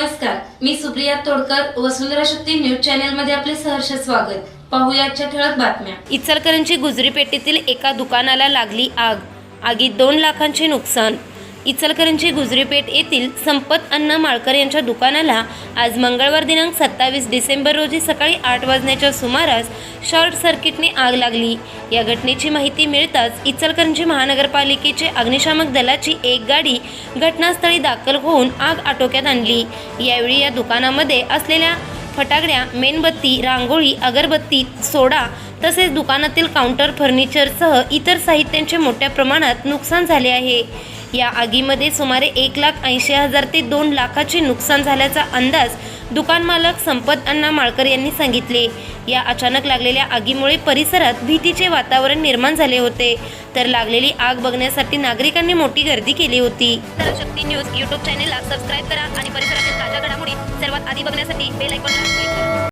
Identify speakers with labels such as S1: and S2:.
S1: नमस्कार मी सुप्रिया तोडकर वसुंधरा शक्ती न्यूज चॅनलमध्ये आपले सहर्ष स्वागत. पाहुयाच्या ठळक बातम्या.
S2: इचलकरंजी गुजरी पेटीतील एका दुकानाला लागली आग. आगीत दोन लाखांचे नुकसान. इचलकरंजी गुजरीपेठ येथील संपत अण्णा माळकर यांच्या दुकानाला आज मंगळवार दिनांक सत्तावीस डिसेंबर रोजी सकाळी आठ वाजण्याच्या सुमारास शॉर्ट सर्किटने आग लागली. या घटनेची माहिती मिळताच इचलकरंजी महानगरपालिकेचे अग्निशामक दलाची एक गाडी घटनास्थळी दाखल होऊन आग आटोक्यात आणली. यावेळी या दुकानामध्ये असलेल्या फटाकड्या मेणबत्ती रांगोळी अगरबत्ती सोडा तसेच दुकानातील काउंटर फर्निचरसह इतर साहित्यांचे मोठ्या प्रमाणात नुकसान झाले आहे. या आगीमध्ये सुमारे एक लाख ऐंशी हजार ते दोन लाखाचे नुकसान झाल्याचा अंदाज दुकान मालक संपत अण्णा माळकर यांनी सांगितले. या अचानक लागलेल्या आगीमुळे परिसरात भीतीचे वातावरण निर्माण झाले होते. तर लागलेली आग बघण्यासाठी नागरिकांनी मोठी गर्दी केली होती. शक्ती न्यूज युट्यूब चॅनेलला सबस्क्राईब करा आणि परिसरातील ताज्या घडामोडी सर्वात आधी बघण्यासाठी बेल आयकॉनला क्लिक करा.